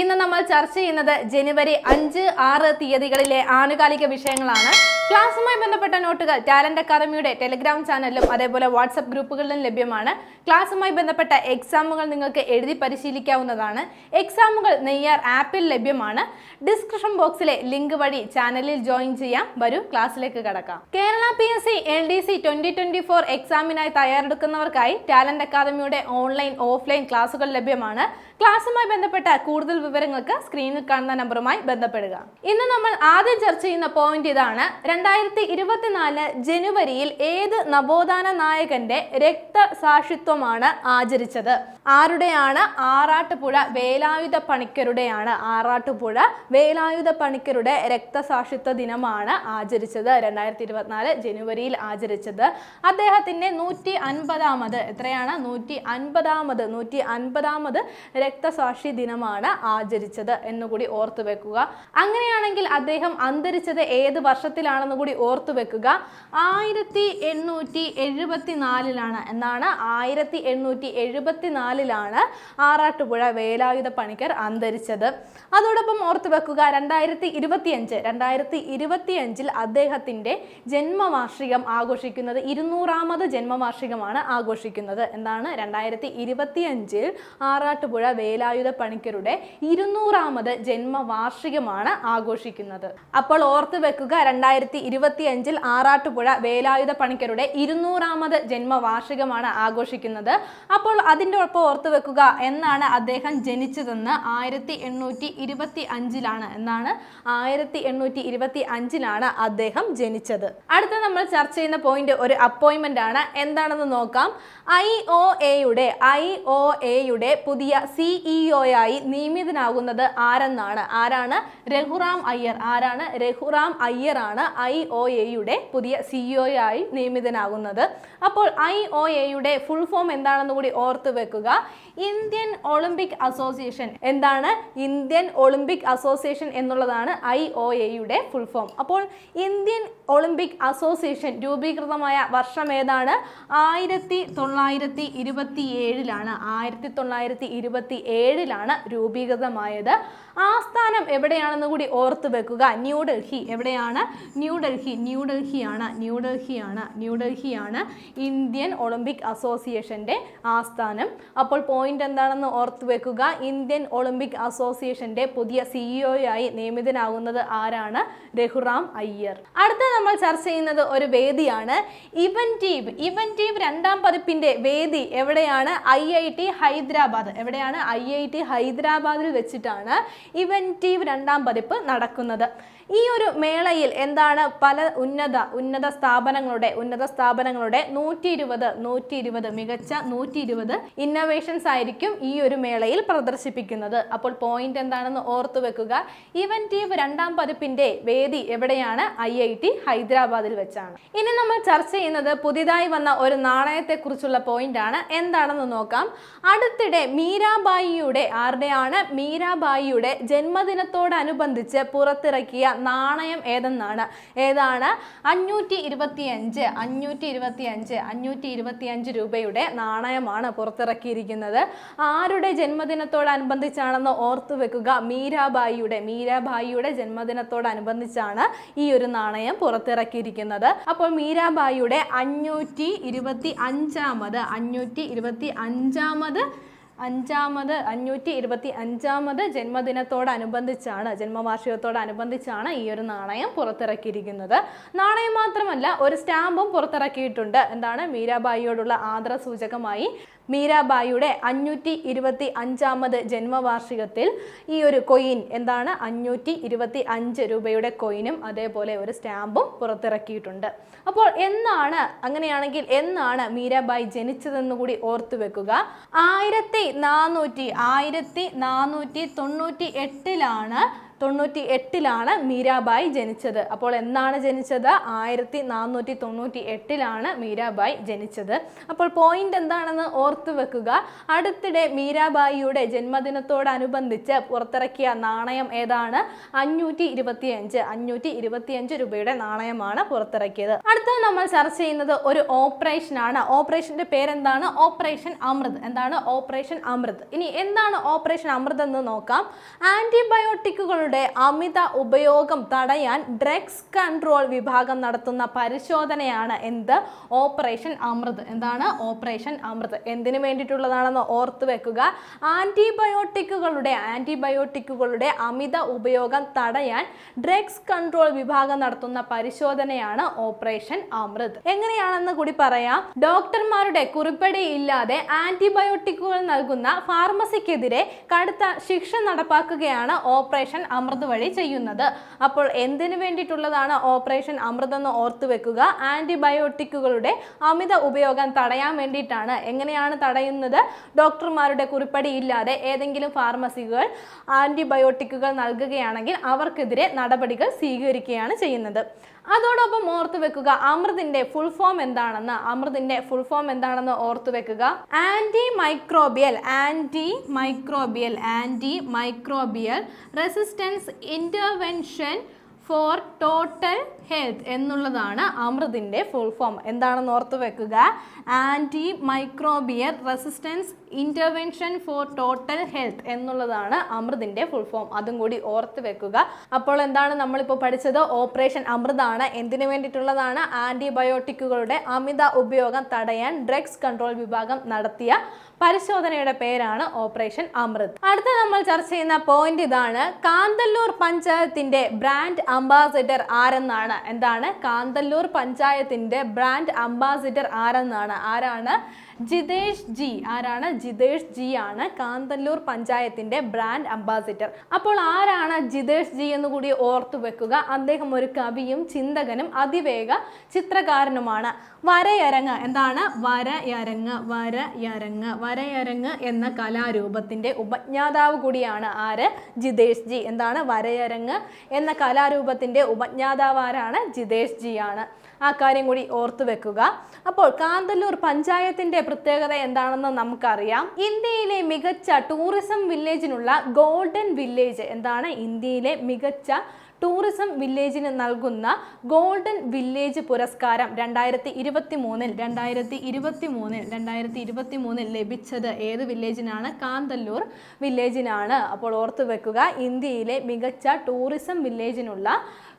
ഇന്ന് നമ്മൾ ചർച്ച ചെയ്യുന്നത് ജനുവരി അഞ്ച് ആറ് തീയതികളിലെ ആനുകാലിക വിഷയങ്ങളാണ്. ക്ലാസ്സുമായി ബന്ധപ്പെട്ട നോട്ടുകൾ ടാലന്റ് അക്കാദമിയുടെ ടെലിഗ്രാം ചാനലിലും അതേപോലെ വാട്സപ്പ് ഗ്രൂപ്പുകളിലും ലഭ്യമാണ്. ക്ലാസ്സുമായി ബന്ധപ്പെട്ട എക്സാമുകൾ നിങ്ങൾക്ക് എഴുതി പരിശീലിക്കാവുന്നതാണ്. എക്സാമുകൾ നെയ്യാർ ആപ്പിൽ ലഭ്യമാണ്. ഡിസ്ക്രിപ്ഷൻ ബോക്സിലെ ലിങ്ക് വഴി ചാനലിൽ ജോയിൻ ചെയ്യാം. വരൂ ക്ലാസ്സിലേക്ക് കടക്കാം. Kerala P S C L D C twenty twenty four എക്സാമിനായി തയ്യാറെടുക്കുന്നവർക്കായി ടാലന്റ് അക്കാദമിയുടെ ഓൺലൈൻ ഓഫ്ലൈൻ ക്ലാസുകൾ ലഭ്യമാണ്. ക്ലാസ്സുമായി ബന്ധപ്പെട്ട കൂടുതൽ വിവരങ്ങൾക്ക് സ്ക്രീനിൽ കാണുന്ന നമ്പറുമായി ബന്ധപ്പെടുക. ഇന്ന് നമ്മൾ ആദ്യം ചർച്ച ചെയ്യുന്ന പോയിന്റ് ഇതാണ് രണ്ടായിരത്തി ഇരുപത്തിനാല് ജനുവരിയിൽ ഏത് നവോത്ഥാന നായകന്റെ രക്തസാക്ഷിത്വമാണ് ആചരിച്ചത്? ആരുടെയാണ് ആറാട്ടുപുഴ വേലായുധ പണിക്കരുടെയാണ് ആറാട്ടുപുഴ വേലായുധ പണിക്കരുടെ രക്തസാക്ഷിത്വ ദിനമാണ് ആചരിച്ചത് രണ്ടായിരത്തി ഇരുപത്തിനാല് ജനുവരിയിൽ ആചരിച്ചത്. അദ്ദേഹത്തിന്റെ നൂറ്റി അൻപതാമത് എത്രയാണ്? നൂറ്റി അൻപതാമത് നൂറ്റി അൻപതാമത് രക്തസാക്ഷി ദിനമാണ് ആചരിച്ചത് എന്നുകൂടി ഓർത്തു വെക്കുക. അങ്ങനെയാണെങ്കിൽ അദ്ദേഹം അന്തരിച്ചത് ഏത് വർഷത്തിലാണെന്ന് കൂടി ഓർത്തു വെക്കുക. ആയിരത്തി എണ്ണൂറ്റി എഴുപത്തി നാലിലാണ് എന്നാണ് ആയിരത്തി എണ്ണൂറ്റി എഴുപത്തി നാലിലാണ് ആറാട്ടുപുഴ വേലായുധ പണിക്കർ അന്തരിച്ചത്. അതോടൊപ്പം ഓർത്തു വെക്കുക രണ്ടായിരത്തി ഇരുപത്തിയഞ്ച് രണ്ടായിരത്തി ഇരുപത്തിയഞ്ചിൽ അദ്ദേഹത്തിന്റെ ജന്മവാർഷികം ആഘോഷിക്കുന്നത് ഇരുന്നൂറാമത് ജന്മവാർഷികമാണ് ആഘോഷിക്കുന്നത് എന്താണ് രണ്ടായിരത്തി ഇരുപത്തിയഞ്ചിൽ ആറാട്ടുപുഴ വേലായുധ പണിക്കരുടെ ഇരുന്നൂറാമത് ജന്മവാർഷികമാണ് ആഘോഷിക്കുന്നത്. അപ്പോൾ ഓർത്തു വെക്കുക രണ്ടായിരത്തി ഇരുപത്തി അഞ്ചിൽ ആറാട്ടുപുഴ വേലായുധ പണിക്കരുടെ ഇരുന്നൂറാമത് ജന്മവാർഷികമാണ് ആഘോഷിക്കുന്നത്. അപ്പോൾ അതിന്റെ ഒപ്പം ഓർത്തു വെക്കുക എന്നാണ് അദ്ദേഹം ജനിച്ചതെന്ന് ആയിരത്തി എണ്ണൂറ്റി ഇരുപത്തി അഞ്ചിലാണ് എന്നാണ് ആയിരത്തി എണ്ണൂറ്റി ഇരുപത്തി അഞ്ചിലാണ് അദ്ദേഹം ജനിച്ചത്. അടുത്ത നമ്മൾ ചർച്ച ചെയ്യുന്ന പോയിന്റ് ഒരു അപ്പോയിൻമെന്റ് ആണ്. എന്താണെന്ന് നോക്കാം. ഐ ഒ എയുടെ ഐ ഒ എയുടെ പുതിയ സിഇഒയായി നിയമിതനാകുന്നത് ആരെന്നാണ്? ആരാണ്? രഘുറാം അയ്യർ. ആരാണ്? രഘുറാം അയ്യർ ആണ് ഐ ഒ എയുടെ പുതിയ സിഇഒയായി നിയമിതനാകുന്നത്. അപ്പോൾ ഐ ഒ എയുടെ ഫുൾ ഫോം എന്താണെന്ന് കൂടി ഓർത്തു വെക്കുക. ഇന്ത്യൻ ഒളിമ്പിക് അസോസിയേഷൻ എന്താണ്? ഇന്ത്യൻ ഒളിമ്പിക് അസോസിയേഷൻ എന്നുള്ളതാണ് ഐ ഒ എയുടെ ഫുൾ ഫോം അപ്പോൾ ഇന്ത്യൻ ഒളിമ്പിക് അസോസിയേഷൻ രൂപീകൃതമായ വർഷം ഏതാണ്? ആയിരത്തി തൊള്ളായിരത്തി ഇരുപത്തി ഏഴിലാണ് ആയിരത്തി തൊള്ളായിരത്തി ഇരുപത്തി ഏഴിലാണ് രൂപീകൃതമായത് ആസ്ഥാനം എവിടെയാണെന്ന് കൂടി ഓർത്തു വെക്കുക. ന്യൂഡൽഹി എവിടെയാണ്? ന്യൂഡൽഹി ന്യൂഡൽഹിയാണ് ന്യൂഡൽഹിയാണ് ന്യൂഡൽഹിയാണ് ഇന്ത്യൻ ഒളിമ്പിക് അസോസിയേഷന്റെ ആസ്ഥാനം. അപ്പോൾ പോയിന്റ് എന്താണെന്ന് ഓർത്തു വെക്കുക. ഇന്ത്യൻ ഒളിമ്പിക് അസോസിയേഷന്റെ പുതിയ സിഇഒയായി നിയമിതനാകുന്നത് ആരാണ്? രഘുറാം അയ്യർ. അടുത്ത നമ്മൾ ചർച്ച ചെയ്യുന്നത് ഒരു വേദിയാണ്. ഇവന്റീവ് ഇവന്റീവ് രണ്ടാം പതിപ്പിന്റെ വേദി എവിടെയാണ്? I I T Hyderabad. എവിടെയാണ്? ഐ ഐ ടി ഹൈദരാബാദിൽ വെച്ചിട്ടാണ് ഇവന്റീവ് രണ്ടാം പതിപ്പ് നടക്കുന്നത്. ഈ ഒരു മേളയിൽ എന്താണ് പല ഉന്നത ഉന്നത സ്ഥാപനങ്ങളുടെ ഉന്നത സ്ഥാപനങ്ങളുടെ നൂറ്റി ഇരുപത് നൂറ്റി ഇരുപത് മികച്ച നൂറ്റി ഇരുപത് ഇന്നോവേഷൻസ് ആയിരിക്കും ഈ ഒരു മേളയിൽ പ്രദർശിപ്പിക്കുന്നത്. അപ്പോൾ പോയിന്റ് എന്താണെന്ന് ഓർത്തു വെക്കുക. ഇവന്റീവ് രണ്ടാം പതിപ്പിന്റെ വേദി എവിടെയാണ്? ഐ ഐ ടി ഹൈദരാബാദിൽ വെച്ചാണ്. ഇനി നമ്മൾ ചർച്ച ചെയ്യുന്നത് പുതിയതായി വന്ന ഒരു നാണയത്തെ കുറിച്ചുള്ള പോയിന്റ് ആണ്. എന്താണെന്ന് നോക്കാം. അടുത്തിടെ മീരാബായിയുടെ ആരുടെയാണ്? മീരാബായിയുടെ ജന്മദിനത്തോടനുബന്ധിച്ച് പുറത്തിറക്കിയ നാണയം ഏതെന്നാണ്? ഏതാണ്? അഞ്ഞൂറ്റി ഇരുപത്തി അഞ്ച് അഞ്ഞൂറ്റി ഇരുപത്തി അഞ്ച് അഞ്ഞൂറ്റി ഇരുപത്തി അഞ്ച് രൂപയുടെ നാണയമാണ് പുറത്തിറക്കിയിരിക്കുന്നത്. ആരുടെ ജന്മദിനത്തോടനുബന്ധിച്ചാണെന്ന് ഓർത്തു വെക്കുക. മീരാബായിയുടെ മീരാബായിയുടെ ജന്മദിനത്തോടനുബന്ധിച്ചാണ് ഈ ഒരു നാണയം പുറത്തിറക്കിയിരിക്കുന്നത്. അപ്പോൾ മീരാബായിയുടെ അഞ്ഞൂറ്റി ഇരുപത്തി അഞ്ചാമത് അഞ്ഞൂറ്റി ഇരുപത്തി അഞ്ചാമത് അഞ്ചാമത് അഞ്ഞൂറ്റി ഇരുപത്തി അഞ്ചാമത് ജന്മദിനത്തോടനുബന്ധിച്ചാണ് ജന്മവാർഷികത്തോടനുബന്ധിച്ചാണ് ഈ ഒരു നാണയം പുറത്തിറക്കിയിരിക്കുന്നത്. നാണയം മാത്രമല്ല ഒരു സ്റ്റാമ്പും പുറത്തിറക്കിയിട്ടുണ്ട്. എന്താണ്? മീരാബായിയോടുള്ള ആദര സൂചകമായി മീരാബായിയുടെ അഞ്ഞൂറ്റി ഇരുപത്തി അഞ്ചാമത് ജന്മവാർഷികത്തിൽ ഈ ഒരു കൊയിൻ എന്താണ്? അഞ്ഞൂറ്റി ഇരുപത്തി അഞ്ച് രൂപയുടെ കൊയിനും അതേപോലെ ഒരു സ്റ്റാമ്പും പുറത്തിറക്കിയിട്ടുണ്ട്. അപ്പോൾ എന്നാണ് അങ്ങനെയാണെങ്കിൽ എന്നാണ് മീരാബായി ജനിച്ചതെന്ന് കൂടി ഓർത്തു വെക്കുക. ആയിരത്തി നാനൂറ്റി ആയിരത്തി നാനൂറ്റി തൊണ്ണൂറ്റി എട്ടിലാണ് തൊണ്ണൂറ്റി എട്ടിലാണ് മീരാബായി ജനിച്ചത്. അപ്പോൾ എന്നാണ് ജനിച്ചത്? ആയിരത്തി നാനൂറ്റി തൊണ്ണൂറ്റി എട്ടിലാണ് മീരാബായി ജനിച്ചത്. അപ്പോൾ പോയിന്റ് എന്താണെന്ന് ഓർത്തു വെക്കുക. അടുത്തിടെ മീരാബായിയുടെ ജന്മദിനത്തോടനുബന്ധിച്ച് പുറത്തിറക്കിയ നാണയം ഏതാണ്? അഞ്ഞൂറ്റി ഇരുപത്തിയഞ്ച് അഞ്ഞൂറ്റി ഇരുപത്തിയഞ്ച് രൂപയുടെ നാണയമാണ് പുറത്തിറക്കിയത്. അടുത്തത് നമ്മൾ ചർച്ച ചെയ്യുന്നത് ഒരു ഓപ്പറേഷൻ ആണ് ഓപ്പറേഷന്റെ പേരെന്താണ്? ഓപ്പറേഷൻ അമൃത്. എന്താണ്? ഓപ്പറേഷൻ അമൃത്. ഇനി എന്താണ് ഓപ്പറേഷൻ അമൃത് എന്ന് നോക്കാം. ആന്റിബയോട്ടിക്കുകളുടെ അമിത ഉപയോഗം തടയാൻ ഡ്രഗ്സ് കൺട്രോൾ വിഭാഗം നടത്തുന്ന പരിശോധനയാണ് എന്ത്? ഓപ്പറേഷൻ അമൃത്. എന്താണ് ഓപ്പറേഷൻ അമൃത്? എന്തിനു വേണ്ടിയിട്ടുള്ളതാണെന്ന് ഓർത്ത് വെക്കുക. ആന്റിബയോട്ടിക്കുകളുടെ ആന്റിബയോട്ടിക്കുകളുടെ അമിത ഉപയോഗം തടയാൻ ഡ്രഗ്സ് കൺട്രോൾ വിഭാഗം നടത്തുന്ന പരിശോധനയാണ് ഓപ്പറേഷൻ അമൃത്. എങ്ങനെയാണെന്ന് കൂടി പറയാം. ഡോക്ടർമാരുടെ കുറിപ്പടി ഇല്ലാതെ ആന്റിബയോട്ടിക്കുകൾ നൽകുന്ന ഫാർമസിക്കെതിരെ കടുത്ത ശിക്ഷ നടപ്പാക്കുകയാണ് ഓപ്പറേഷൻ അമൃത് വഴി ചെയ്യുന്നത്. അപ്പോൾ എന്തിനു വേണ്ടിയിട്ടുള്ളതാണ് ഓപ്പറേഷൻ അമൃത് എന്ന് ഓർത്തു വെക്കുക. ആന്റിബയോട്ടിക്കുകളുടെ അമിത ഉപയോഗം തടയാൻ വേണ്ടിയിട്ടാണ്. എങ്ങനെയാണ് തടയുന്നത്? ഡോക്ടർമാരുടെ കുറിപ്പടി ഇല്ലാതെ ഏതെങ്കിലും ഫാർമസികൾ ആന്റിബയോട്ടിക്കുകൾ നൽകുകയാണെങ്കിൽ അവർക്കെതിരെ നടപടികൾ സ്വീകരിക്കുകയാണ് ചെയ്യുന്നത്. അതോടൊപ്പം ഓർത്തു വെക്കുക അമൃതിന്റെ ഫുൾ ഫോം എന്താണെന്ന് അമൃതിന്റെ ഫുൾ ഫോം എന്താണെന്ന് ഓർത്തു വെക്കുക. Anti microbial anti microbial anti microbial resistance intervention for total health എന്നുള്ളതാണ് അമൃതിന്റെ ഫുൾ ഫോം എന്താണെന്ന് ഓർത്ത് വെക്കുക? Anti microbial resistance intervention for total health എന്നുള്ളതാണ് അമൃതിന്റെ ഫുൾ ഫോം അതും കൂടി ഓർത്ത് വെക്കുക. അപ്പോൾ എന്താണ് നമ്മളിപ്പോൾ പഠിച്ചത്? ഓപ്പറേഷൻ അമൃതാണ്. എന്തിനു വേണ്ടിയിട്ടുള്ളതാണ്? ആന്റിബയോട്ടിക്കുകളുടെ അമിത ഉപയോഗം തടയാൻ ഡ്രഗ്സ് കൺട്രോൾ വിഭാഗം നടത്തിയ പരിശോധനയുടെ പേരാണ് ഓപ്പറേഷൻ അമൃത്. അടുത്ത നമ്മൾ ചർച്ച ചെയ്യുന്ന പോയിന്റ് ഇതാണ്. കാന്തല്ലൂർ പഞ്ചായത്തിന്റെ ബ്രാൻഡ് അംബാസിഡർ ആരെന്നാണ്? എന്താണ്? കാന്തല്ലൂർ പഞ്ചായത്തിന്റെ ബ്രാൻഡ് അംബാസിഡർ ആരെന്നാണ്? ആരാണ്? ജിതേഷ് ജി ആരാണ്? ജിതേഷ് ജി ആണ് കാന്തല്ലൂർ പഞ്ചായത്തിന്റെ ബ്രാൻഡ് അംബാസിഡർ അപ്പോൾ ആരാണ് ജിതേഷ് ജി എന്ന് കൂടി ഓർത്തു വെക്കുക. അദ്ദേഹം ഒരു കവിയും ചിന്തകനും അതിവേഗ ചിത്രകാരനുമാണ്. വരയരങ്ങ് എന്താണ്? വരയരങ്ങ് വരയരങ്ങ് വരയരങ്ങ് എന്ന കലാരൂപത്തിന്റെ ഉപജ്ഞാതാവ് കൂടിയാണ് ആര്? ജിതേഷ് ജി. എന്താണ്? വരയരങ്ങ് എന്ന കലാരൂപത്തിന്റെ ഉപജ്ഞാതാവ് ആരാണ്? ജിതേഷ് ജി ആണ്. ആ കാര്യം കൂടി ഓർത്തു വെക്കുക. അപ്പോൾ കാന്തല്ലൂർ പഞ്ചായത്തിന്റെ പ്രത്യേകത എന്താണെന്ന് നമുക്കറിയാം. ഇന്ത്യയിലെ മികച്ച ടൂറിസം വില്ലേജിനുള്ള ഗോൾഡൻ വില്ലേജ് എന്താണ്? ഇന്ത്യയിലെ മികച്ച ടൂറിസം വില്ലേജിന് നൽകുന്ന ഗോൾഡൻ വില്ലേജ് പുരസ്കാരം രണ്ടായിരത്തി ഇരുപത്തി മൂന്നിൽ രണ്ടായിരത്തി ഇരുപത്തി മൂന്നിൽ രണ്ടായിരത്തി ഇരുപത്തി മൂന്നിൽ ലഭിച്ചത് ഏത് വില്ലേജിനാണ് കാന്തല്ലൂർ വില്ലേജിനാണ് അപ്പോൾ ഓർത്തു വെക്കുക ഇന്ത്യയിലെ മികച്ച ടൂറിസം വില്ലേജിനുള്ള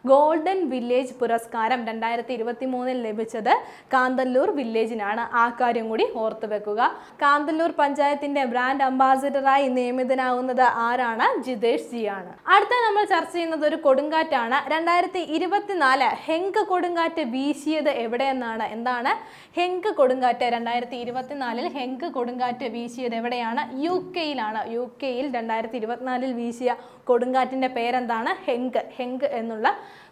ഗോൾഡൻ വില്ലേജ് പുരസ്കാരം രണ്ടായിരത്തി ഇരുപത്തി മൂന്നിൽ ലഭിച്ചത് കാന്തല്ലൂർ വില്ലേജിനാണ്. ആ കാര്യം കൂടി ഓർത്തു വെക്കുക. കാന്തല്ലൂർ പഞ്ചായത്തിന്റെ ബ്രാൻഡ് അംബാസിഡറായി നിയമിതനാവുന്നത് ആരാണ്? ജിതേഷ് ജി ആണ് അടുത്ത നമ്മൾ ചർച്ച ചെയ്യുന്നത് ഒരു കൊടുങ്കാറ്റാണ്. രണ്ടായിരത്തി ഇരുപത്തിനാല് ഹെങ്ക് കൊടുങ്കാറ്റ് വീശിയത് എവിടെയെന്നാണ്? എന്താണ്? ഹെങ്ക് കൊടുങ്കാറ്റ് രണ്ടായിരത്തി ഇരുപത്തിനാലിൽ ഹെങ്ക് കൊടുങ്കാറ്റ് വീശിയത് എവിടെയാണ്? യു കെയിലാണ് യു കെയിൽ രണ്ടായിരത്തി ഇരുപത്തിനാലിൽ വീശിയ കൊടുങ്കാറ്റിന്റെ പേരെന്താണ്? ഹെങ്ക്. ഹെങ്ക് എന്നുള്ള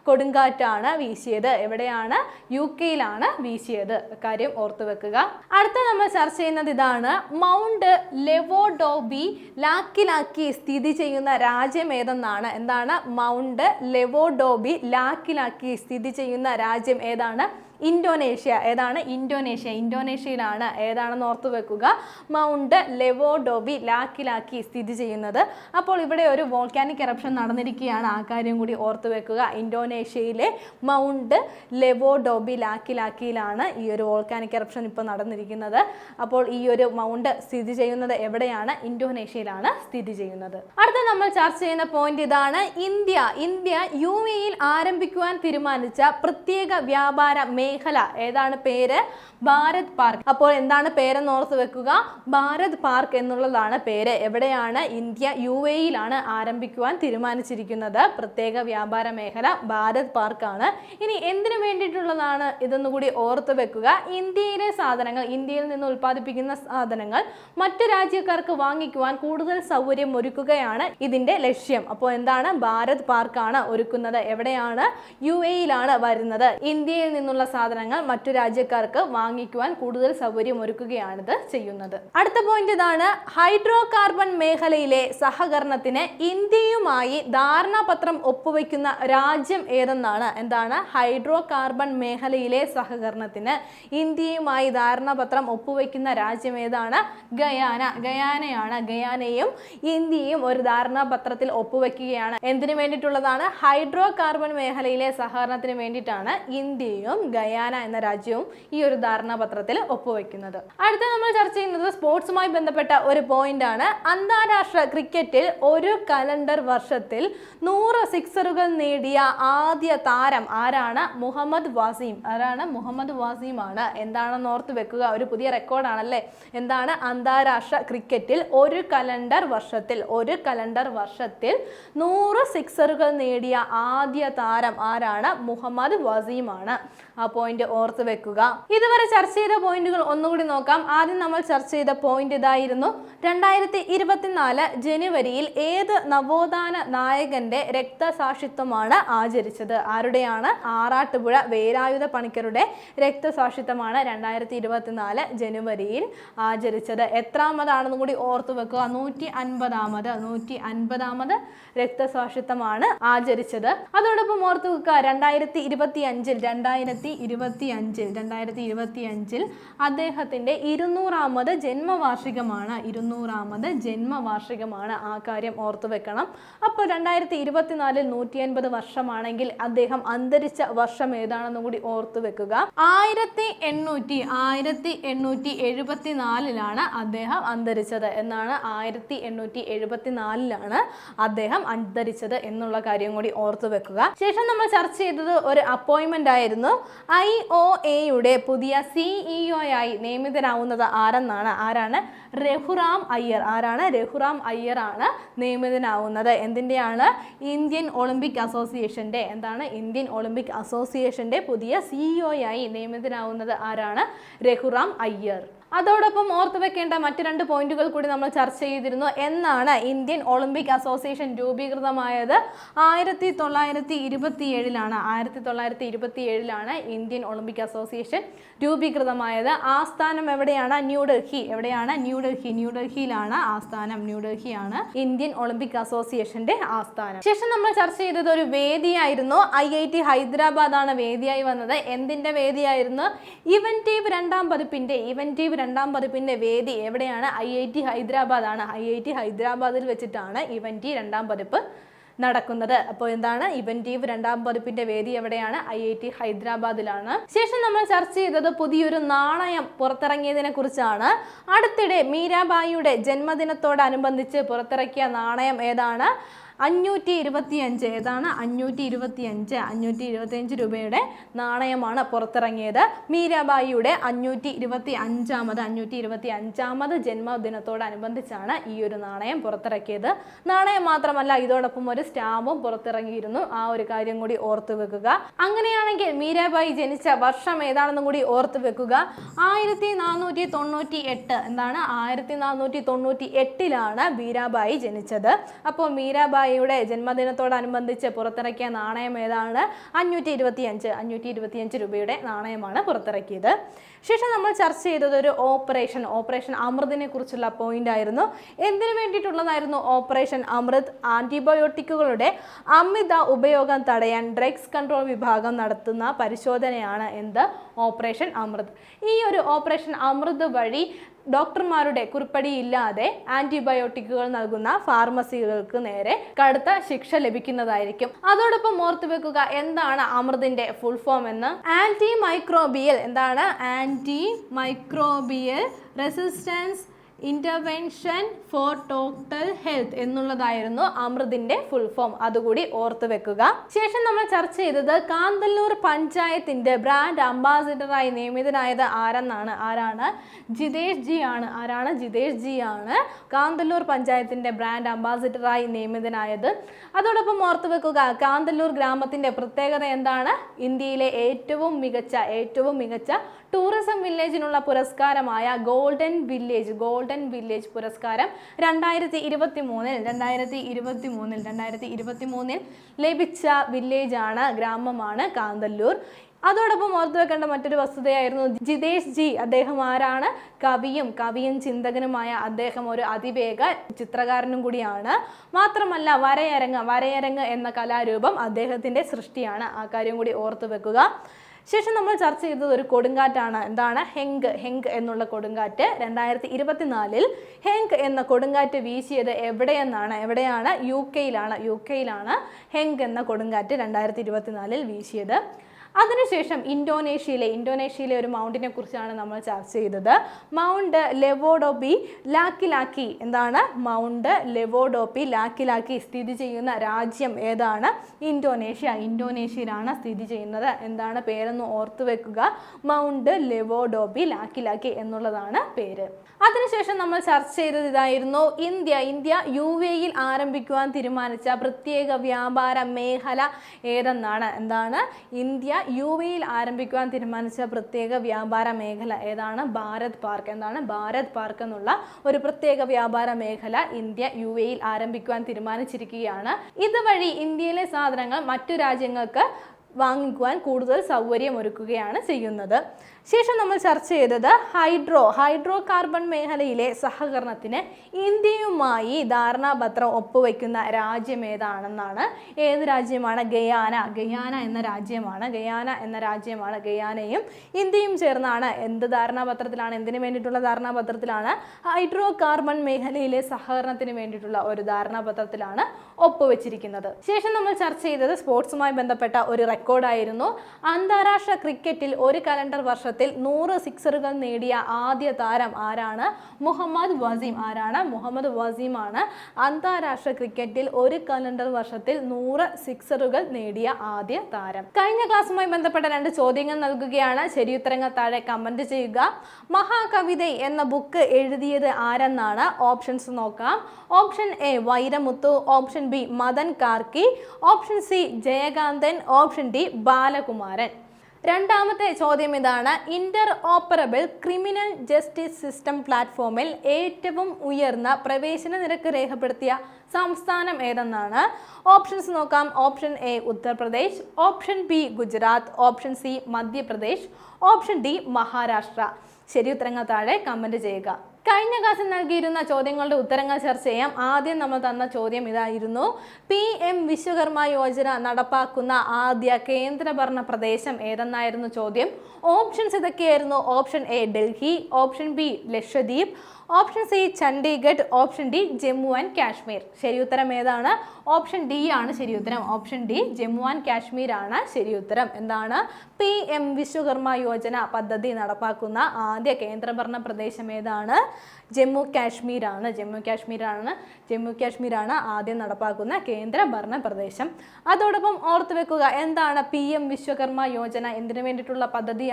കൊടുങ്കാറ്റാണ് വീശിയത്. എവിടെയാണ്? യു കെയിലാണ് വീശിയത്. കാര്യം ഓർത്തു വെക്കുക. അടുത്ത നമ്മൾ ചർച്ച ചെയ്യുന്നത് ഇതാണ്. മൗണ്ട് ലെവോഡോബി ലാക്കിലാക്കി സ്ഥിതി ചെയ്യുന്ന രാജ്യം ഏതെന്നാണ്? എന്താണ്? മൗണ്ട് ലെവോഡോബി ലാക്കിലാക്കി സ്ഥിതി ചെയ്യുന്ന രാജ്യം ഏതാണ്? ഇന്തോനേഷ്യ. ഏതാണ്? ഇൻഡോനേഷ്യ ഇൻഡോനേഷ്യയിലാണ് ഏതാണെന്ന് ഓർത്തു വെക്കുക. മൗണ്ട് ലെവോഡോബി ലാക്കിലാക്കി സ്ഥിതി ചെയ്യുന്നത്. അപ്പോൾ ഇവിടെ ഒരു വോൾക്കാനിക് എറപ്ഷൻ നടന്നിരിക്കുകയാണ്. ആ കാര്യം കൂടി ഓർത്തു വെക്കുക. ഇൻഡോനേഷ്യയിലെ മൗണ്ട് ലെവോഡോബി ലാക്കിലാക്കിയിലാണ് ഈ ഒരു വോൾക്കാനിക് എറപ്ഷൻ ഇപ്പോൾ നടന്നിരിക്കുന്നത്. അപ്പോൾ ഈ ഒരു മൗണ്ട് സ്ഥിതി ചെയ്യുന്നത് എവിടെയാണ്? ഇൻഡോനേഷ്യയിലാണ് സ്ഥിതി ചെയ്യുന്നത്. അടുത്ത നമ്മൾ ചർച്ച ചെയ്യുന്ന പോയിന്റ് ഇതാണ് ഇന്ത്യ. ഇന്ത്യ യു എയിൽ ആരംഭിക്കുവാൻ തീരുമാനിച്ച പ്രത്യേക വ്യാപാര ഏതാണ് പേര്? ഭാരത് പാർക്ക്. അപ്പോൾ എന്താണ് പേരെന്ന് ഓർത്ത് വെക്കുക? ഭാരത് പാർക്ക് എന്നുള്ളതാണ് പേര്. എവിടെയാണ് ഇന്ത്യ യു എയിലാണ് ആരംഭിക്കുവാൻ തീരുമാനിച്ചിരിക്കുന്നത്? പ്രത്യേക വ്യാപാര മേഖല ഭാരത് പാർക്കാണ്. ഇനി എന്തിനു വേണ്ടിയിട്ടുള്ളതാണ് ഇതെന്ന് കൂടി ഓർത്ത് വെക്കുക. ഇന്ത്യയിലെ സാധനങ്ങൾ ഇന്ത്യയിൽ നിന്ന് ഉൽപ്പാദിപ്പിക്കുന്ന സാധനങ്ങൾ മറ്റു രാജ്യക്കാർക്ക് വാങ്ങിക്കുവാൻ കൂടുതൽ സൗകര്യം ഒരുക്കുകയാണ് ഇതിന്റെ ലക്ഷ്യം. അപ്പോൾ എന്താണ് ഭാരത് പാർക്കാണ് ഒരുക്കുന്നത്? എവിടെയാണ് യു എയിലാണ് വരുന്നത്? ഇന്ത്യയിൽ നിന്നുള്ള സാധനങ്ങൾ മറ്റു രാജ്യക്കാർക്ക് വാങ്ങിക്കുവാൻ കൂടുതൽ സൗകര്യം ഒരുക്കുകയാണിത് ചെയ്യുന്നത്. അടുത്ത പോയിന്റ് ഇതാണ് ഹൈഡ്രോ കാർബൺ മേഖലയിലെ സഹകരണത്തിന് ഇന്ത്യയുമായി ധാരണാപത്രം ഒപ്പുവെക്കുന്ന രാജ്യം ഏതെന്നാണ്? എന്താണ്? ഹൈഡ്രോ കാർബൺ മേഖലയിലെ സഹകരണത്തിന് ഇന്ത്യയുമായി ധാരണാപത്രം ഒപ്പുവെക്കുന്ന രാജ്യം ഏതാണ്? ഗയാന. ഗയാനയാണ്. ഗയാനയും ഇന്ത്യയും ഒരു ധാരണാപത്രത്തിൽ ഒപ്പുവെക്കുകയാണ്. എന്തിനു വേണ്ടിയിട്ടുള്ളതാണ്? ഹൈഡ്രോ കാർബൺ മേഖലയിലെ സഹകരണത്തിന് വേണ്ടിയിട്ടാണ് ഇന്ത്യയും ഗയാന എന്ന രാജ്യവും ഈ ഒരു ധാരണാപത്രത്തിൽ ഒപ്പുവെക്കുന്നത്. അടുത്ത നമ്മൾ ചർച്ച ചെയ്യുന്നത് സ്പോർട്സുമായി ബന്ധപ്പെട്ട ഒരു പോയിന്റ് ആണ് അന്താരാഷ്ട്ര ക്രിക്കറ്റിൽ ഒരു കലണ്ടർ വർഷത്തിൽ നൂറ് സിക്സറുകൾ നേടിയ ആദ്യ താരം ആരാണ്? മുഹമ്മദ് വാസീം. ആരാണ്? മുഹമ്മദ് വാസീം ആണ് എന്താണെന്ന് ഓർത്ത് വെക്കുക. ഒരു പുതിയ റെക്കോർഡാണല്ലേ? എന്താണ് അന്താരാഷ്ട്ര ക്രിക്കറ്റിൽ ഒരു കലണ്ടർ വർഷത്തിൽ ഒരു കലണ്ടർ വർഷത്തിൽ നൂറ് സിക്സറുകൾ നേടിയ ആദ്യ താരം ആരാണ്? മുഹമ്മദ് വസീമാണ്. ആ പോയിന്റ് ഓർത്ത് വെക്കുക. ഇതുവരെ ചർച്ച ചെയ്ത പോയിന്റുകൾ ഒന്നുകൂടി നോക്കാം. ആദ്യം നമ്മൾ ചർച്ച ചെയ്ത പോയിന്റ് ഇതായിരുന്നു. രണ്ടായിരത്തി ഇരുപത്തിനാല് ജനുവരിയിൽ ഏത് നവോത്ഥാന നായകന്റെ രക്തസാക്ഷിത്വമാണ് ആചരിച്ചത്? ആരുടെയാണ്? ആറാട്ടുപുഴ വേലായുധ പണിക്കരുടെ രക്തസാക്ഷിത്വമാണ് രണ്ടായിരത്തി ഇരുപത്തിനാല് ജനുവരിയിൽ ആചരിച്ചത്. എത്രാമതാണെന്ന് കൂടി ഓർത്തു വെക്കുക. നൂറ്റി അൻപതാമത് നൂറ്റി അൻപതാമത് രക്തസാക്ഷിത്വമാണ് ആചരിച്ചത്. അതോടൊപ്പം ഓർത്തു വെക്കുക. രണ്ടായിരത്തി ഇരുപത്തി അഞ്ചിൽ രണ്ടായിരത്തി ഇരുപത്തി അഞ്ചിൽ രണ്ടായിരത്തി ഇരുപത്തി അഞ്ചിൽ അദ്ദേഹത്തിന്റെ ഇരുന്നൂറാമത് ജന്മവാർഷികമാണ്. ഇരുന്നൂറാമത് ജന്മവാർഷികമാണ് ആ കാര്യം ഓർത്തു വെക്കണം. അപ്പോൾ രണ്ടായിരത്തി ഇരുപത്തിനാലിൽ നൂറ്റി അൻപത് വർഷമാണെങ്കിൽ അദ്ദേഹം അന്തരിച്ച വർഷം ഏതാണെന്ന് കൂടി ഓർത്തു വെക്കുക. ആയിരത്തി എണ്ണൂറ്റി ആയിരത്തി എണ്ണൂറ്റി എഴുപത്തി നാലിലാണ് അദ്ദേഹം അന്തരിച്ചത് എന്നാണ് ആയിരത്തി എണ്ണൂറ്റി എഴുപത്തി നാലിലാണ് അദ്ദേഹം അന്തരിച്ചത് എന്നുള്ള കാര്യം കൂടി ഓർത്തു വെക്കുക. ശേഷം നമ്മൾ ചർച്ച ചെയ്തത് ഒരു അപ്പോയിൻമെന്റ് ആയിരുന്നു. ഐ ഒ എയുടെ പുതിയ സിഇഒ ആയി നിയമിതനാവുന്നത് ആരെന്നാണ്? ആരാണ്? രഘുറാം അയ്യർ. ആരാണ്? രഘുറാം അയ്യർ ആണ് നിയമിതനാവുന്നത്. എന്തിന്റെയാണ്? ഇന്ത്യൻ ഒളിമ്പിക് അസോസിയേഷന്റെ എന്താണ്? ഇന്ത്യൻ ഒളിമ്പിക് അസോസിയേഷന്റെ പുതിയ സിഇഒ ആയി നിയമിതനാവുന്നത് ആരാണ്? രഘുറാം അയ്യർ. അതോടൊപ്പം ഓർത്തു വെക്കേണ്ട മറ്റു രണ്ട് പോയിന്റുകൾ കൂടി നമ്മൾ ചർച്ച ചെയ്തിരുന്നു. എന്നാണ് ഇന്ത്യൻ ഒളിമ്പിക് അസോസിയേഷൻ രൂപീകൃതമായത്. ആയിരത്തി തൊള്ളായിരത്തി ഇരുപത്തി ഏഴിലാണ് ആയിരത്തി തൊള്ളായിരത്തി ഇരുപത്തി ഏഴിലാണ് ഇന്ത്യൻ ഒളിമ്പിക് അസോസിയേഷൻ രൂപീകൃതമായത്. ആസ്ഥാനം എവിടെയാണ്? ന്യൂഡൽഹി എവിടെയാണ്? ന്യൂഡൽഹി ന്യൂഡൽഹിയിലാണ് ആസ്ഥാനം. ന്യൂഡൽഹിയാണ് ഇന്ത്യൻ ഒളിമ്പിക് അസോസിയേഷന്റെ ആസ്ഥാനം. ശേഷം നമ്മൾ ചർച്ച ചെയ്തത് ഒരു വേദിയായിരുന്നു. ഐ ഐ ടി ഹൈദരാബാദ് ആണ് വേദിയായി വന്നത്. എന്തിന്റെ വേദിയായിരുന്നു? ഇവന്റീവ് രണ്ടാം പതിപ്പിന്റെ ഇവന്റീവ് രണ്ടാം പതിപ്പിന്റെ വേദി എവിടെയാണ്? ഐ ഐ ടി ഹൈദരാബാദ് ആണ്. ഐ ഐ ടി ഹൈദരാബാദിൽ വെച്ചിട്ടാണ് ഇവന്റി രണ്ടാം പതിപ്പ് നടക്കുന്നത്. അപ്പോൾ എന്താണ്? ഇവന്റീവ് രണ്ടാം പതിപ്പിന്റെ വേദി എവിടെയാണ്? ഐ ഐ ടി ഹൈദരാബാദിലാണ്. ശേഷം നമ്മൾ ചർച്ച ചെയ്തത് പുതിയൊരു നാണയം പുറത്തിറങ്ങിയതിനെ കുറിച്ചാണ്. അടുത്തിടെ മീരാബായിയുടെ ജന്മദിനത്തോടനുബന്ധിച്ച് പുറത്തിറക്കിയ നാണയം ഏതാണ്? അഞ്ഞൂറ്റി ഇരുപത്തി അഞ്ച് ഏതാണ്? അഞ്ഞൂറ്റി ഇരുപത്തി അഞ്ച് അഞ്ഞൂറ്റി ഇരുപത്തി അഞ്ച് രൂപയുടെ നാണയമാണ് പുറത്തിറങ്ങിയത്. മീരാബായിയുടെ അഞ്ഞൂറ്റി ഇരുപത്തി അഞ്ചാമത് അഞ്ഞൂറ്റി ഇരുപത്തി അഞ്ചാമത് ജന്മദിനത്തോടനുബന്ധിച്ചാണ് ഈ ഒരു നാണയം പുറത്തിറക്കിയത്. നാണയം മാത്രമല്ല ഇതോടൊപ്പം ഒരു സ്റ്റാമ്പും പുറത്തിറങ്ങിയിരുന്നു. ആ ഒരു കാര്യം കൂടി ഓർത്തു വെക്കുക. അങ്ങനെയാണെങ്കിൽ മീരാബായി ജനിച്ച വർഷം ഏതാണെന്നും കൂടി ഓർത്തു വെക്കുക. ആയിരത്തി നാനൂറ്റി തൊണ്ണൂറ്റി എട്ട് എന്താണ്? ആയിരത്തി നാനൂറ്റി തൊണ്ണൂറ്റി എട്ടിലാണ് മീരാബായി ജനിച്ചത്. അപ്പോൾ മീരാബായിയുടെ ജന്മദിനത്തോടനുബന്ധിച്ച് പുറത്തിറക്കിയ നാണയം ഏതാണ്? അഞ്ഞൂറ്റി ഇരുപത്തി അഞ്ച് അഞ്ഞൂറ്റി ഇരുപത്തി അഞ്ച് രൂപയുടെ നാണയമാണ് പുറത്തിറക്കിയത്. ശേഷം നമ്മൾ ചർച്ച ചെയ്തത് ഒരു ഓപ്പറേഷൻ ഓപ്പറേഷൻ അമൃതിനെ കുറിച്ചുള്ള പോയിന്റ് ആയിരുന്നു. എന്തിനു വേണ്ടിയിട്ടുള്ളതായിരുന്നു ഓപ്പറേഷൻ അമൃത്? ആന്റിബയോട്ടിക്കുകളുടെ അമിത ഉപയോഗം തടയാൻ ഡ്രഗ്സ് കൺട്രോൾ വിഭാഗം നടത്തുന്ന പരിശോധനയാണ് എന്ത്? ഓപ്പറേഷൻ അമൃത്. ഈ ഒരു ഓപ്പറേഷൻ അമൃത് വഴി ഡോക്ടർമാരുടെ കുറിപ്പടിയില്ലാതെ ആന്റിബയോട്ടിക്കുകൾ നൽകുന്ന ഫാർമസികൾക്ക് നേരെ കടുത്ത ശിക്ഷ ലഭിക്കുന്നതായിരിക്കും. അതോടൊപ്പം ഓർത്തു വെക്കുക എന്താണ് അമൃതിന്റെ ഫുൾ ഫോം എന്ന്? ആന്റി മൈക്രോബിയൽ എന്താണ്? Anti microbial resistance intervention for total health എന്നുള്ളതായിരുന്നു അമൃതിന്റെ ഫുൾ ഫോം അതുകൂടി ഓർത്തു വെക്കുക. ശേഷം നമ്മൾ ചർച്ച ചെയ്തത് കാന്തല്ലൂർ പഞ്ചായത്തിന്റെ ബ്രാൻഡ് അംബാസിഡറായി നിയമിതനായത് ആരെന്നാണ്? ആരാണ്? ജിതേഷ് ജി ആണ്. ആരാണ്? ജിതേഷ് ജി ആണ് കാന്തല്ലൂർ പഞ്ചായത്തിന്റെ ബ്രാൻഡ് അംബാസിഡറായി നിയമിതനായത്. അതോടൊപ്പം ഓർത്തു വെക്കുക കാന്തല്ലൂർ ഗ്രാമത്തിന്റെ പ്രത്യേകത എന്താണ്? ഇന്ത്യയിലെ ഏറ്റവും മികച്ച ഏറ്റവും മികച്ച ടൂറിസം വില്ലേജിനുള്ള പുരസ്കാരമായ ഗോൾഡൻ വില്ലേജ് ഗോൾഡൻ വില്ലേജ് പുരസ്കാരം രണ്ടായിരത്തി ഇരുപത്തി മൂന്നിൽ രണ്ടായിരത്തി ഇരുപത്തി മൂന്നിൽ രണ്ടായിരത്തി ഇരുപത്തി മൂന്നിൽ ലഭിച്ച വില്ലേജാണ് ഗ്രാമമാണ് കാന്തല്ലൂർ. അതോടൊപ്പം ഓർത്തു വെക്കേണ്ട മറ്റൊരു വസ്തുതയായിരുന്നു ജിതേഷ് ജി. അദ്ദേഹം ആരാണ്? കവിയും കവിയും ചിന്തകനുമായ അദ്ദേഹം ഒരു അതിവേഗ ചിത്രകാരനും കൂടിയാണ്. മാത്രമല്ല വരയരങ്ങ് വരയരങ്ങ് എന്ന കലാരൂപം അദ്ദേഹത്തിന്റെ സൃഷ്ടിയാണ്. ആ കാര്യം കൂടി ഓർത്തു വെക്കുക. ശേഷം നമ്മൾ ചർച്ച ചെയ്തത് ഒരു കൊടുങ്കാറ്റാണ്. എന്താണ്? ഹെങ്ക്. ഹെങ്ക് എന്നുള്ള കൊടുങ്കാറ്റ് രണ്ടായിരത്തി ഇരുപത്തിനാലിൽ ഹെങ്ക് എന്ന കൊടുങ്കാറ്റ് വീശിയത് എവിടെയെന്നാണ്? എവിടെയാണ്? യു കെയിലാണ്. യു കെയിലാണ് ഹെങ്ക് എന്ന കൊടുങ്കാറ്റ് രണ്ടായിരത്തി ഇരുപത്തിനാലിൽ വീശിയത്. അതിനുശേഷം ഇന്തോനേഷ്യയിലെ ഇന്തോനേഷ്യയിലെ ഒരു മൗണ്ടിനെ കുറിച്ചാണ് നമ്മൾ ചർച്ച ചെയ്തത്. മൗണ്ട് ലെവോഡോബി ലാക്കിലാക്കി ലാക്കി എന്താണ്? മൗണ്ട് ലെവോഡോബി ലാക്കിലാക്കി ലാക്കി സ്ഥിതി ചെയ്യുന്ന രാജ്യം ഏതാണ്? ഇന്തോനേഷ്യ. ഇന്തോനേഷ്യയിലാണ് സ്ഥിതി ചെയ്യുന്നത്. എന്താണ് പേരെന്ന് ഓർത്തു വെക്കുക. മൗണ്ട് ലെവോഡോബി ലാക്കിലാക്കി ലാക്കി എന്നുള്ളതാണ് പേര്. അതിനുശേഷം നമ്മൾ ചർച്ച ചെയ്തത് ഇതായിരുന്നു ഇന്ത്യ. ഇന്ത്യ യു എയിൽ ആരംഭിക്കുവാൻ തീരുമാനിച്ച പ്രത്യേക വ്യാപാര മേഖല ഏതെന്നാണ്? എന്താണ്? ഇന്ത്യ യു എയിൽ ആരംഭിക്കുവാൻ തീരുമാനിച്ച പ്രത്യേക വ്യാപാര മേഖല ഏതാണ്? ഭാരത് പാർക്ക്. എന്താണ്? ഭാരത് പാർക്ക് എന്നുള്ള ഒരു പ്രത്യേക വ്യാപാര മേഖല ഇന്ത്യ യു എയിൽ ആരംഭിക്കുവാൻ തീരുമാനിച്ചിരിക്കുകയാണ്. ഇതുവഴി ഇന്ത്യയിലെ സാധനങ്ങൾ മറ്റു രാജ്യങ്ങൾക്ക് വാങ്ങിക്കുവാൻ കൂടുതൽ സൗകര്യം ഒരുക്കുകയാണ് ചെയ്യുന്നത്. ശേഷം നമ്മൾ ചർച്ച ചെയ്തത് ഹൈഡ്രോ ഹൈഡ്രോ കാർബൺ മേഖലയിലെ സഹകരണത്തിന് ഇന്ത്യയുമായി ധാരണാപത്രം ഒപ്പുവെക്കുന്ന രാജ്യം ഏതാണെന്നാണ്. ഏത് രാജ്യമാണ്? ഗയാന. ഗയാന എന്ന രാജ്യമാണ്. ഗയാന എന്ന രാജ്യമാണ് ഗയാനയും ഇന്ത്യയും ചേർന്നാണ്. എന്ത് ധാരണാപത്രത്തിലാണ്? എന്തിനു വേണ്ടിയിട്ടുള്ള ധാരണാപത്രത്തിലാണ്? ഹൈഡ്രോ കാർബൺ മേഖലയിലെ സഹകരണത്തിന് വേണ്ടിയിട്ടുള്ള ഒരു ധാരണാപത്രത്തിലാണ് ഒപ്പുവെച്ചിരിക്കുന്നത്. ശേഷം നമ്മൾ ചർച്ച ചെയ്തത് സ്പോർട്സുമായി ബന്ധപ്പെട്ട ഒരു റെക്കോർഡായിരുന്നു. അന്താരാഷ്ട്ര ക്രിക്കറ്റിൽ ഒരു കലണ്ടർ വർഷത്തിൽ നൂറ് സിക്സറുകൾ നേടിയ ആദ്യ താരം ആരാണ്? മുഹമ്മദ് വസീം ആരാണ്? മുഹമ്മദ് വസീമാണ് അന്താരാഷ്ട്ര ക്രിക്കറ്റിൽ ഒരു കലണ്ടർ വർഷത്തിൽ നൂറ് സിക്സറുകൾ നേടിയ ആദ്യ താരം. കഴിഞ്ഞ ക്ലാസ്സുമായി ബന്ധപ്പെട്ട രണ്ട് ചോദ്യങ്ങൾ നൽകുകയാണ്. ശരിയുത്തരങ്ങൾ താഴെ കമന്റ് ചെയ്യുക. മഹാകവിത എന്ന ബുക്ക് എഴുതിയത് ആരെന്നാണ്? ഓപ്ഷൻസ് നോക്കാം. Option A Vairamuthu. Option B Madhan Karky. Option C Jayakanthan. Option D Balakumaran. രണ്ടാമത്തെ ചോദ്യം ഇതാണ്. Inter operable criminal justice system പ്ലാറ്റ്ഫോമിൽ ഏറ്റവും ഉയർന്ന പ്രവേശന നിരക്ക് രേഖപ്പെടുത്തിയ സംസ്ഥാനം ഏതെന്നാണ്? ഓപ്ഷൻസ് നോക്കാം. Option A Uttar Pradesh. Option B Gujarat. Option C Madhya Pradesh. Option D Maharashtra. ശരി ഉത്തരങ്ങൾ താഴെ കമന്റ് ചെയ്യുക. കഴിഞ്ഞ ക്ലാസ്സിൽ നൽകിയിരുന്ന ചോദ്യങ്ങളുടെ ഉത്തരങ്ങൾ ചർച്ച ചെയ്യാം. ആദ്യം നമ്മൾ തന്ന ചോദ്യം ഇതായിരുന്നു. പി എം വിശ്വകർമ്മ യോജന നടപ്പാക്കുന്ന ആദ്യ കേന്ദ്രഭരണ പ്രദേശം ഏതെന്നായിരുന്നു ചോദ്യം? ഓപ്ഷൻസ് ഇതൊക്കെയായിരുന്നു. Option A Delhi option B Lakshadweep option C Chandigarh option D Jammu and Kashmir ശരി ഉത്തരം ഏതാണ്? ഓപ്ഷൻ ഡി ആണ് ശരി ഉത്തരം. Option D Jammu and Kashmir ആണ് ശരി ഉത്തരം. എന്താണ്? പി എം വിശ്വകർമ്മ യോജന പദ്ധതി നടപ്പാക്കുന്ന ആദ്യ കേന്ദ്രഭരണ പ്രദേശം ഏതാണ്? ജമ്മു കാശ്മീർ ആണ്. ജമ്മു കാശ്മീർ ആണ്. ജമ്മു കാശ്മീർ ആണ് ആദ്യം നടപ്പാക്കുന്ന കേന്ദ്ര ഭരണ പ്രദേശം. അതോടൊപ്പം ഓർത്തു വെക്കുക എന്താണ് പി എം വിശ്വകർമ്മ യോജന? എന്തിനു വേണ്ടിയിട്ടുള്ള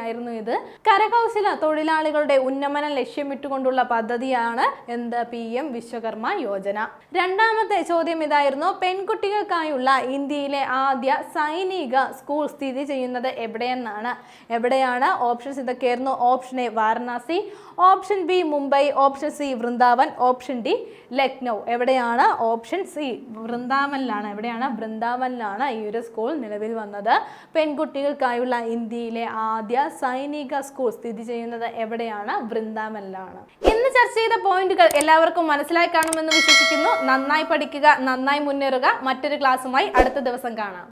പദ്ധതിയായിരുന്നു ഇത്. കരകൗശല തൊഴിലാളികളുടെ ഉന്നമനം ലക്ഷ്യമിട്ടുകൊണ്ടുള്ള പദ്ധതിയാണ് എന്ത്? P M Vishwakarma Yojana. രണ്ടാമത്തെ ചോദ്യം ഇതായിരുന്നു. പെൺകുട്ടികൾക്കായുള്ള ഇന്ത്യയിലെ ആദ്യ സൈനിക സ്കൂൾ സ്ഥിതി ചെയ്യുന്നത് എവിടെയെന്നാണ്? എവിടെയാണ്? ഓപ്ഷൻസ് ഇതൊക്കെയായിരുന്നു. Option A Varanasi. Option B Mumbai option C Vrindavan option D Lucknow. എവിടെയാണ് ഓപ്ഷൻ സി വൃന്ദാവനിലാണ് എവിടെയാണ് വൃന്ദാവനിലാണ് ഈ ഒരു സ്കൂൾ നിലവിൽ വന്നത്? പെൺകുട്ടികൾക്കായുള്ള ഇന്ത്യയിലെ ആദ്യ സൈനിക സ്കൂൾ സ്ഥിതി ചെയ്യുന്നത് എവിടെയാണ്? വൃന്ദാവനിലാണ്. ഇന്ന് ചർച്ച ചെയ്ത പോയിന്റുകൾ എല്ലാവർക്കും മനസ്സിലായി കാണുമെന്ന് വിശ്വസിക്കുന്നു. നന്നായി പഠിക്കുക നന്നായി മുന്നേറുക. മറ്റൊരു ക്ലാസ്സുമായി അടുത്ത ദിവസം കാണാം.